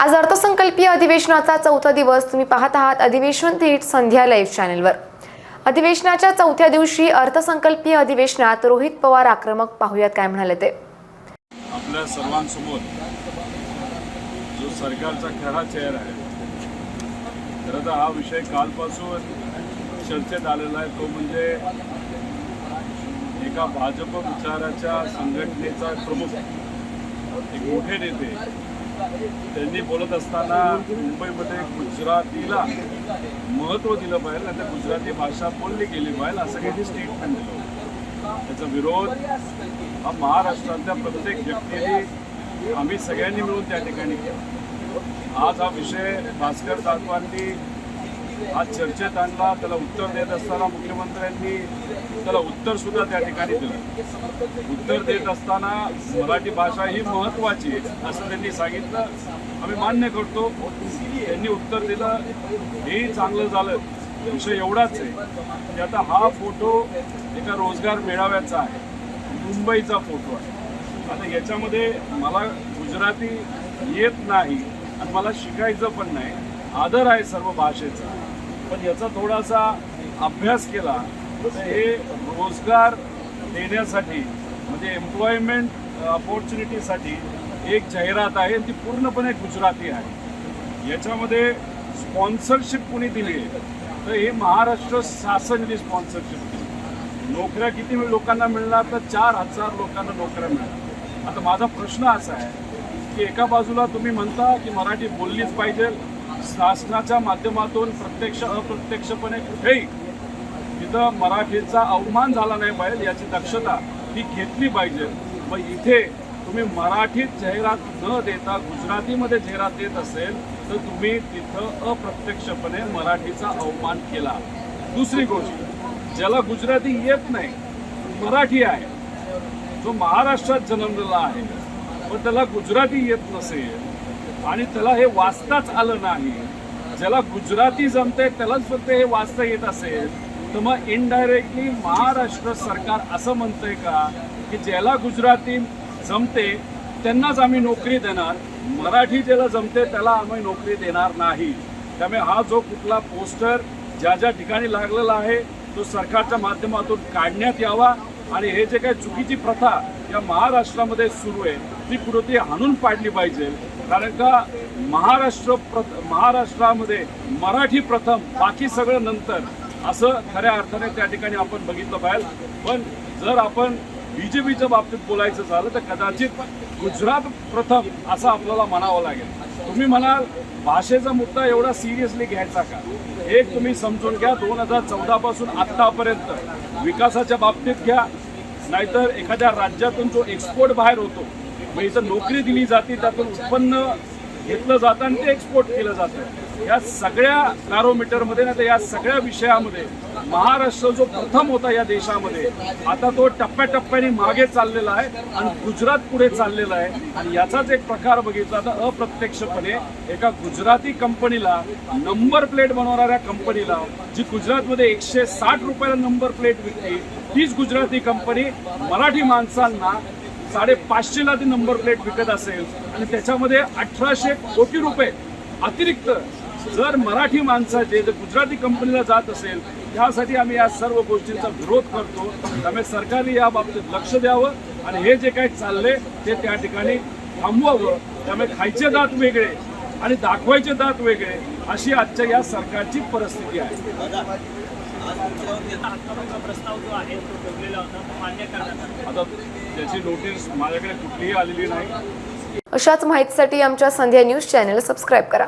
आज अर्थसंकल्पीय अधिवेशनाचा चौथा दिवस तुम्ही पाहत आहात अधिवेशन थेट संध्या लाईव्ह चॅनेलवर अधिवेशनाच्या चौथ्या दिवशी अर्थसंकल्पीय अधिवेशनात रोहित पवार आक्रमक पाहूयात काय म्हणाले ते. आपल्या सर्वांसमोर जो सरकारचा खरा चेहरा आहे खरं तर हा विषय कालपासून चर्चेत आलेला आहे. तो म्हणजे एका भाजप विचाराच्या संघटनेचा प्रमुख एक मोठे नेते त्यांनी बोलत असताना मुंबईमध्ये गुजरातीला महत्त्व दिलं पाहिजे आणि त्या गुजराती भाषा बोलली गेली पाहिजे असं काही स्टेटमेंट दिलं त्याचा विरोध हा महाराष्ट्रातल्या प्रत्येक व्यक्तीने आम्ही सगळ्यांनी मिळून त्या ठिकाणी केला. आज हा विषय भास्कर जाधवांनी आज चर्चेत आणला त्याला उत्तर देत असताना मुख्यमंत्र्यांनी त्याला उत्तर सुद्धा त्या ठिकाणी दिलं. उत्तर देत असताना मराठी भाषा ही महत्वाची आहे असं त्यांनी सांगितलं. आम्ही मान्य करतो त्यांनी उत्तर दिलं. हेही चांगलं झालं. विषय एवढाच आहे की आता हा फोटो एका रोजगार मेळाव्याचा आहे. मुंबईचा फोटो आहे. आता याच्यामध्ये मला गुजराती येत नाही आणि मला शिकायचं पण नाही. आदर आहे सर्व भाषेचा. पण याचा थोडासा अभ्यास केला तर हे रोजगार देण्यासाठी म्हणजे एम्प्लॉयमेंट ऑपॉर्च्युनिटीसाठी एक जाहिरात आहे ती पूर्णपणे गुजराती आहे. याच्यामध्ये स्पॉन्सरशिप कुणी दिली आहे तर हे महाराष्ट्र शासनची स्पॉन्सरशिप दिली. नोकऱ्या किती लोकांना मिळणार तर चार हजार लोकांना नोकऱ्या मिळणार. आता माझा प्रश्न असा आहे की एका बाजूला तुम्ही म्हणता की मराठी बोललीच पाहिजे शासनाच्या माध्यमातून प्रत्यक्ष अप्रत्यक्षपणे कुठेही तिथं मराठीचा अवमान झाला नाही पाहिजे याची दक्षता ही घेतली पाहिजे. व इथे तुम्ही मराठीत जाहिरात न देता गुजरातीमध्ये जाहिरात देत असेल तर तुम्ही तिथं अप्रत्यक्षपणे मराठीचा अवमान केला. दुसरी गोष्ट ज्याला गुजराती येत नाही मराठी आहे. जो महाराष्ट्रात जन्मलेला आहे पण त्याला गुजराती येत नसेल आणि त्याला हे वाचताच आलं नाही. ज्याला गुजराती जमते त्यालाच फक्त हे वाचता येत असेल. तर मग इनडायरेक्टली महाराष्ट्र सरकार असं म्हणतंय का की ज्याला गुजराती जमते त्यांनाच आम्ही नोकरी देणार. मराठी ज्याला जमते त्याला आम्ही नोकरी देणार नाही. त्यामुळे हा जो कुठला पोस्टर ज्या ज्या ठिकाणी लागलेला आहे तो सरकारच्या माध्यमातून काढण्यात यावा. आणि हे जे काही चुकीची प्रथा या महाराष्ट्रामध्ये सुरू आहे ती कुठे हाणून पाडली पाहिजे. कारण का महाराष्ट्र प्रथ महाराष्ट्रामध्ये मराठी प्रथम बाकी सगळं नंतर. असं खऱ्या अर्थाने त्या ठिकाणी आपण बघितलं पाहिजे पण जर आपण बीजेपीच्या बाबतीत बोलायचं झालं तर कदाचित गुजरात प्रथम असं आपल्याला म्हणावं लागेल. तुम्ही म्हणाल भाषेचा मुद्दा एवढा सिरियसली घ्यायचा का? एक तुम्ही समजून घ्या दोन हजार चौदा पासून आत्तापर्यंत विकासाच्या बाबतीत घ्या. नाहीतर एखाद्या राज्यातून जो एक्सपोर्ट बाहेर होतो मग इथं नोकरी दिली जाते त्यातून उत्पन्न घेतलं जातं आणि ते एक्सपोर्ट केलं जातं. या सगळ्या पॅरोमीटरमध्ये ना तर या सगळ्या विषयामध्ये महाराष्ट्र जो प्रथम होता या देशामध्ये आता तो टप्प्याटप्प्याने मागे चाललेला आहे आणि गुजरात पुढे चाललेला आहे. आणि याचाच एक प्रकार बघितला तर अप्रत्यक्षपणे एका गुजराती कंपनीला नंबर प्लेट बनवणाऱ्या कंपनीला जी गुजरातमध्ये एकशे साठ रुपयाला नंबर प्लेट विकते तीच गुजराती कंपनी मराठी माणसांना साडेपाचशेला ती नंबर प्लेट विकत असेल. आणि त्याच्यामध्ये अठराशे कोटी रुपये अतिरिक्त जर मराठी माणसाचे जर गुजराती कंपनीला जात असेल त्यासाठी आम्ही या सर्व गोष्टींचा विरोध करतो. त्यामुळे सरकारने या बाबतीत लक्ष द्यावं आणि हे जे काही चालले ते त्या ठिकाणी थांबवावं. त्यामुळे खायचे दात वेगळे आणि दाखवायचे दात वेगळे अशी आजच्या या सरकारची परिस्थिती आहे. प्रस्ताव जो आहे तो ठेवलेला होता मान्य करण्यात आता त्याची नोटीस माझ्याकडे कुठलीही आलेली नाही. अशाच माहितीसाठी आमच्या संध्या न्यूज चॅनल सबस्क्राईब करा.